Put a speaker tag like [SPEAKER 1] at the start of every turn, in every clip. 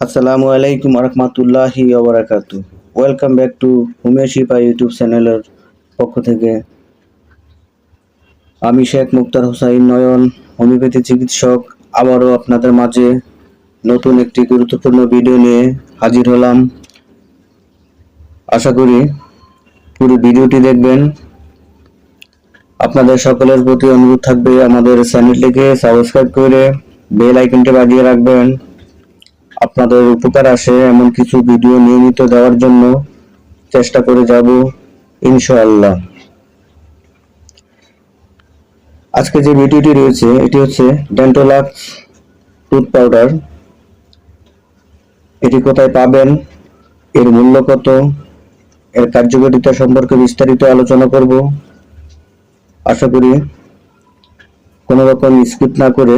[SPEAKER 1] আসসালামু আলাইকুম রহমতুল্লাহি ওবরাকাতু welcome back to Umesh Shipa YouTube চ্যানেলের পক্ষ থেকে। আমি শেখ মুক্তার হোসাইন নয়ন হোমিওপ্যাথি চিকিৎসক। আবারও আপনাদের মাঝে নতুন একটি গুরুত্বপূর্ণ ভিডিও নিয়ে হাজির হলাম। আশা করি পুরো ভিডিওটি দেখবেন। আপনাদের সকলের প্রতি অনুরোধ থাকবে আমাদের চ্যানেলটিকে সাবস্ক্রাইব করে বেল আইকনটি বাজিয়ে রাখবেন। আপনাদের উপকার আসে এমন কিছু ভিডিও নিয়মিত দেওয়ার জন্য চেষ্টা করে যাব, ইনশাআল্লাহ। আজকে যে ভিডিওটি রয়েছে, এটি হচ্ছে ডেন্টোলাক্স টুথ পাউডার এটি কোথায় পাবেন, এর মূল্য কত, এর কার্যকারিতা সম্পর্কে বিস্তারিত আলোচনা করব। আশা করি কোনো রকম স্কিপ না করে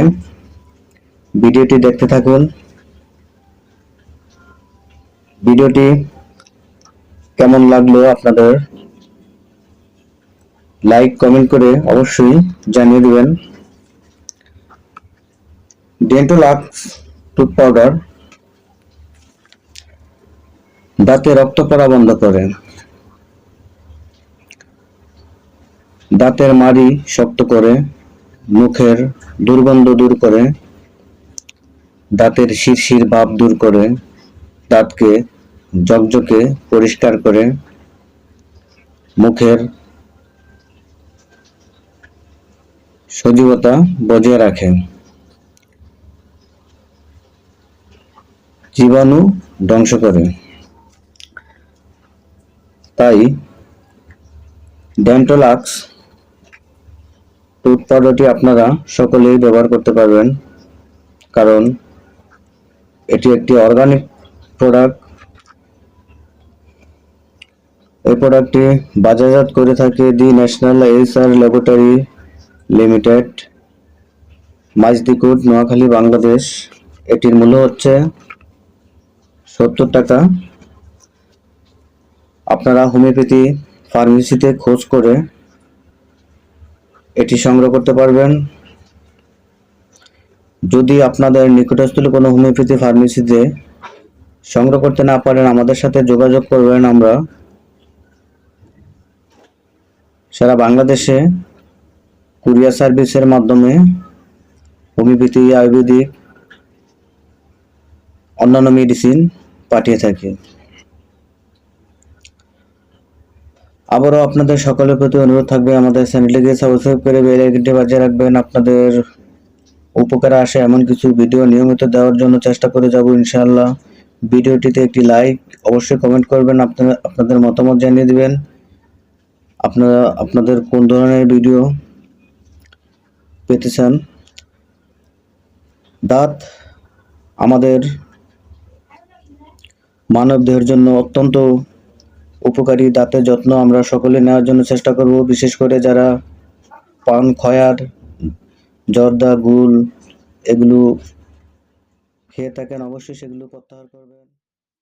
[SPEAKER 1] ভিডিওটি দেখতে থাকুন। ভিডিওটি কেমন লাগল আপনাদের? লাইক কমেন্ট করে অবশ্যই জানিয়ে দিবেন। ডেন্টোলাক্স টুথ পাউডার দাঁতে রক্ত পড়া বন্ধ করে। দাঁতের মাড়ি শক্ত করে, মুখের দুর্গন্ধ দূর করে, দাঁতের শিরশির ভাব দূর করে। দাঁতকে জকজকে পরিষ্কার করে মুখের সজীবতা বজায় রাখে। জীবাণু ধ্বংস করে। তাই ডেন্টোলাক্স টুথ আপনারা সকলেই ব্যবহার করতে পারবেন, কারণ এটি একটি অর্গানিক প্রোডাক্ট এই প্রোডাক্টটি বাজারজাত করে থাকে the national HR laboratory limited Maijdikut Noakhali, Bangladesh. এটির মূল্য হচ্ছে সত্তর টাকা। আপনারা হোমিওপ্যাথি ফার্মেসিতে খোঁজ করে এটি সংগ্রহ করতে পারবেন। যদি আপনাদের নিকটস্থ কোনো হোমিওপ্যাথি ফার্মেসিতে সংগ্রহ করতে না পারেন আমাদের সাথে যোগাযোগ করবেন আমরা। সারা বাংলাদেশে কুরিয়ার সার্ভিসের মাধ্যমে হোমিওপ্যাথি, আয়ুর্বেদিক, অন্যান্য মেডিসিন পাঠিয়ে থাকি। আবারও আপনাদের সকলের প্রতি অনুরোধ থাকবে, আমাদের চ্যানেলটিকে সাবস্ক্রাইব করে বেল আইকনটি বাজিয়ে রাখবেন। আপনাদের উপকারে আসে এমন কিছু ভিডিও নিয়মিত দেওয়ার জন্য চেষ্টা করে যাব ইনশাআল্লাহ। ভিডিওটিতে একটি লাইক অবশ্যই কমেন্ট করবেন, আপনারা, আপনাদের মতামত জানিয়ে দিবেন। আপনারা, আপনাদের কোন ধরনের ভিডিও পেতে চান দাঁত আমাদের মানব দেহের জন্য অত্যন্ত উপকারী। দাঁতের যত্ন আমরা সকলে নেওয়ার জন্য চেষ্টা করব। বিশেষ করে যারা পান, খয়ার, জর্দা গুল এগুলো খেয়ে থাকেন অবশ্যই সেগুলো প্রত্যাহার করবেন।